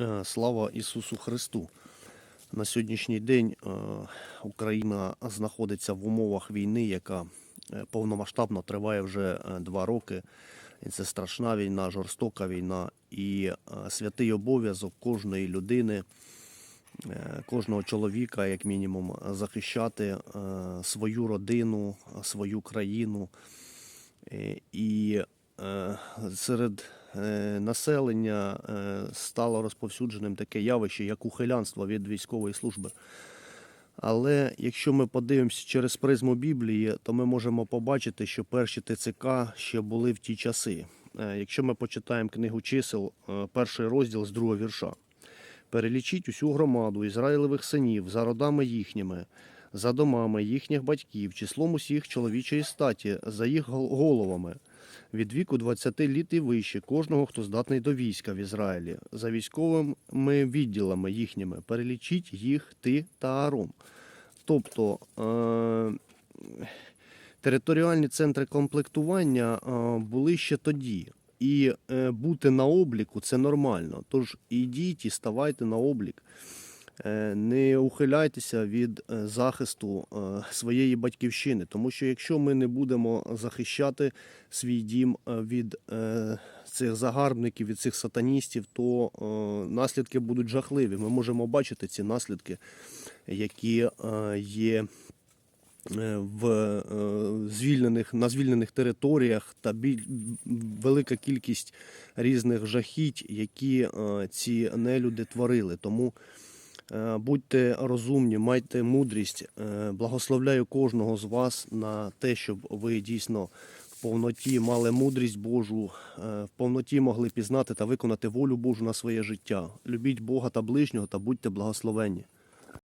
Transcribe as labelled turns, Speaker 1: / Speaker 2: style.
Speaker 1: Е, Слава Ісусу Христу! На сьогоднішній день е, Україна знаходиться в умовах війни, яка е, повномасштабно триває вже два роки. І це страшна війна, жорстока війна. І святий обов'язок кожної людини, кожного чоловіка, як мінімум, захищати свою родину, свою країну. І серед населення е, стало розповсюдженим таке явище, як ухилянство від військової служби. Але якщо ми подивимося через призму Біблії, то ми можемо побачити, що перші ТЦК ще були в ті часи. Е, Якщо ми почитаємо книгу чисел, е, перший розділ з другого вірша. Перелічіть усю громаду Ізраїлевих синів за родами їхніми, за домами їхніх батьків, числом усіх чоловічої статі, за їх головами, від віку 20 літ і вище, кожного, хто здатний до війська в Ізраїлі, за військовими відділами їхніми, перелічіть їх ти та Аарон. Тобто е- територіальні центри комплектування е, були ще тоді. І е, бути на обліку це нормально. Тож ідіть і ставайте на облік. Е, Не ухиляйтеся від е, захисту е, своєї батьківщини, тому що якщо ми не будемо захищати свій дім від цих загарбників, від цих сатаністів, то наслідки будуть жахливі. Ми можемо бачити ці наслідки, які є в звільнених на звільнених територіях та велика кількість різних жахіть, які ці нелюди творили. Тому будьте розумні, майте мудрість. Е, Благословляю кожного з вас на те, щоб ви дійсно в повноті мали мудрість Божу, е, в повноті могли пізнати та виконати волю Божу на своє життя. Любіть Бога та ближнього та будьте благословенні.